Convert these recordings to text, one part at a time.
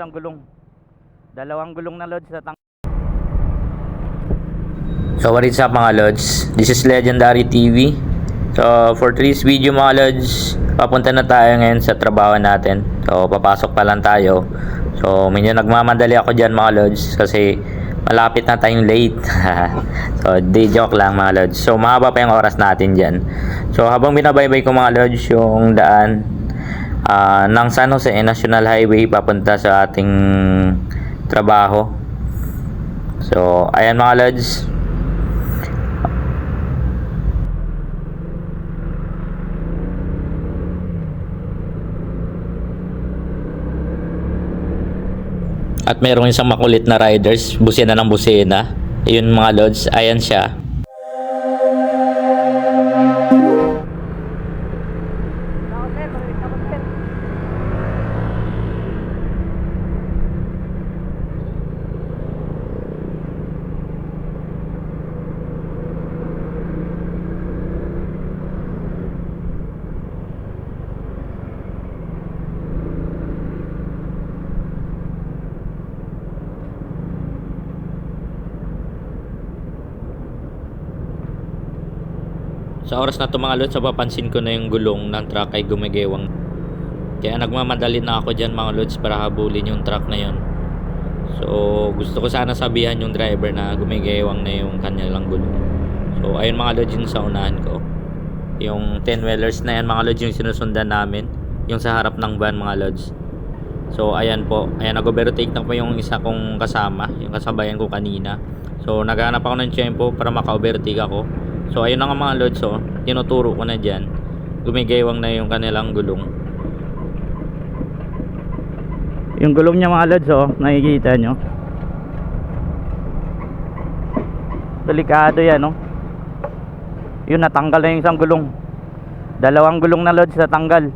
isang gulong. Dalawang gulong na lods sa tang So what is up mga Lods? This is Legendary TV. So for today's video mga Lods, papunta na tayo ngayon sa trabaho natin. So papasok pa lang tayo. So medyo nagmamadali ako dyan mga Lods kasi malapit na tayong late. so di joke lang mga Lods. So mahaba pa yung oras natin dyan. So habang binabaybay ko mga Lods yung daan ah ng San Jose National Highway papunta sa ating trabaho. So ayan mga Lods, At merong isang makulit na riders, busina ng busina. Ayun mga lods, ayan siya. Sa oras na to mga lods, papansin ko na yung gulong ng truck ay gumagewang. Kaya nagmamadali na ako dyan mga lods para habulin yung truck na yon. So gusto ko sana sabihan yung driver na gumagewang na yung kanyang gulong. So ayun mga lods yung sa unahan ko. Yung 10 wheelers na yan mga lods yung sinusundan namin. Yung sa harap ng van mga lods. So ayan po, ayan nag-overtake na po yung isa kong kasama, yung kasabayan ko kanina. So naghanap ako ng tempo para maka-overtake ako. So ayun na nga mga lods oh, tinuturo ko na dyan. Gumigewang na yung kanilang gulong. Yung gulong niya mga lods oh, nakikita nyo. Delikado yan oh. Yun natanggal na yung isang gulong. Dalawang gulong na lods natanggal.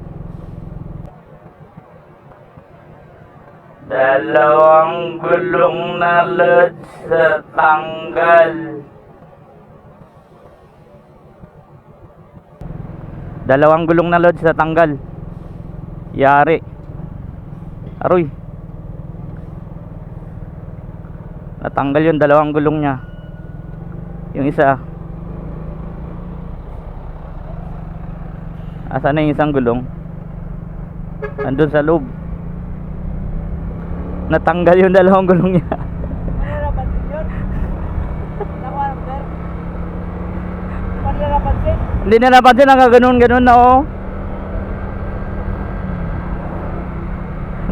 Dalawang gulong na lods natanggal. Dalawang gulong na lods natanggal. Yari. Aroy. Natanggal yung dalawang gulong niya. Yung isa. Asa na yung isang gulong? Andun sa loob. Natanggal yung dalawang gulong niya. Napansin yun? Nakuha ng sir? Napansin? Hindi na napansin ang ganun ganun na oh.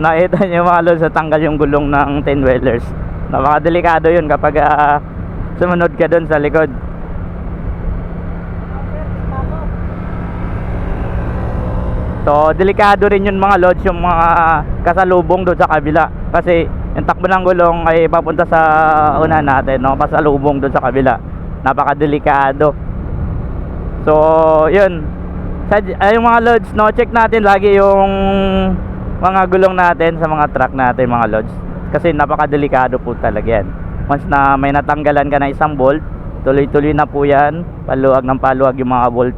Nakita niyo mga lods sa tanggal yung gulong ng 10 wheelers. Napakadelikado yun kapag ah, sumunod ka doon sa likod. So, delikado rin yun mga lods yung mga kasalubong doon sa kabila. Kasi yung takbo ng gulong ay papunta sa una natin, no? Pasalubong doon sa kabila. Napakadelikado. So, yun. Sa, ay, yung mga lods, no? Check natin lagi yung mga gulong natin sa mga truck natin, mga lods. Kasi napakadelikado po talaga yan. Once na may natanggalan ka na isang bolt, tuloy-tuloy na po yan. Paluwag ng paluwag yung mga bolt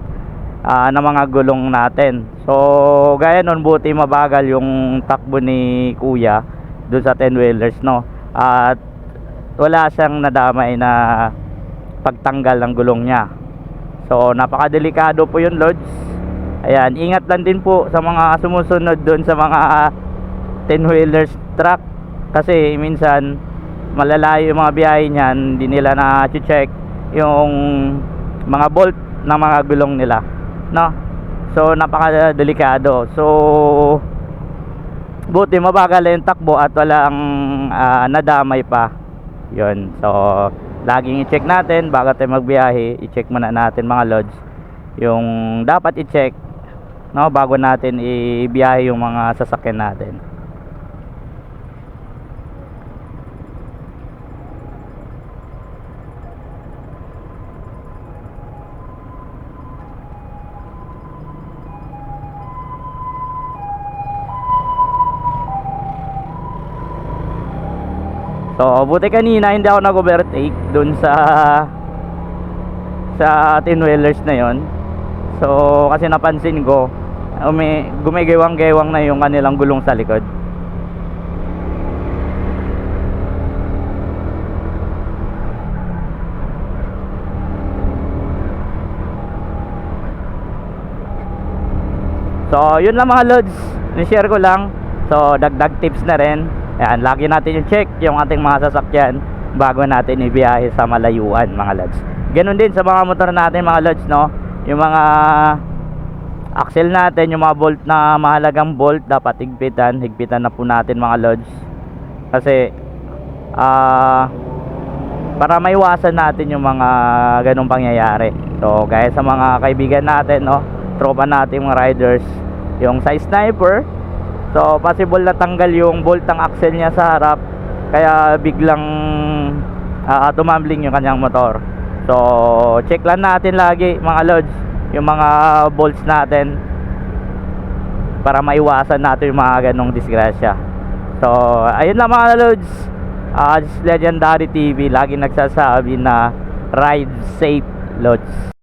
ah, ng mga gulong natin. So, gaya nun, buti mabagal yung takbo ni Kuya doon sa 10 wheelers, no? At wala siyang nadamay na pagtanggal ng gulong niya. So, napakadelikado po yun, Lods. Ayan, ingat lang din po sa mga sumusunod doon sa mga 10 wheelers truck kasi minsan malalayo yung mga biyahe niyan, hindi nila na check yung mga bolt ng mga gulong nila, no? So napakadelikado. So buti mabagal yung takbo at walang ah, nadamay pa. 'Yon. So laging i-check natin bago tayo magbiyahe, i-check muna natin mga lods yung dapat i-check no bago natin ibiyahe yung mga sasakyan natin. So, buti kanina hindi ako nag-overtake dun sa sa tinwellers na yon. So, kasi napansin ko umi, gumigewang-gewang na yung kanilang gulong sa likod. So, yun lang mga lods. Ni-share ko lang. So, dagdag tips na rin. Ayan, lagi natin yung check yung ating mga sasakyan bago natin ibiyahe sa malayuan mga lods. Ganun din sa mga motor natin mga lods, no? Yung mga axle natin, yung mga bolt na mahalagang bolt, dapat higpitan. Higpitan na po natin mga lods. Kasi, ah, para maiwasan natin yung mga ganong pangyayari. So, gaya sa mga kaibigan natin, no? Tropa natin, mga riders, yung sa sniper, so, possible na tanggal yung bolt ng axle niya sa harap, kaya biglang uh, tumambling yung kanyang motor. So, check lang natin lagi, mga lods, yung mga bolts natin, para maiwasan natin yung mga ganong disgrasya. So, ayun lang mga lods. Is Legendary TV lagi nagsasabi na ride safe lods.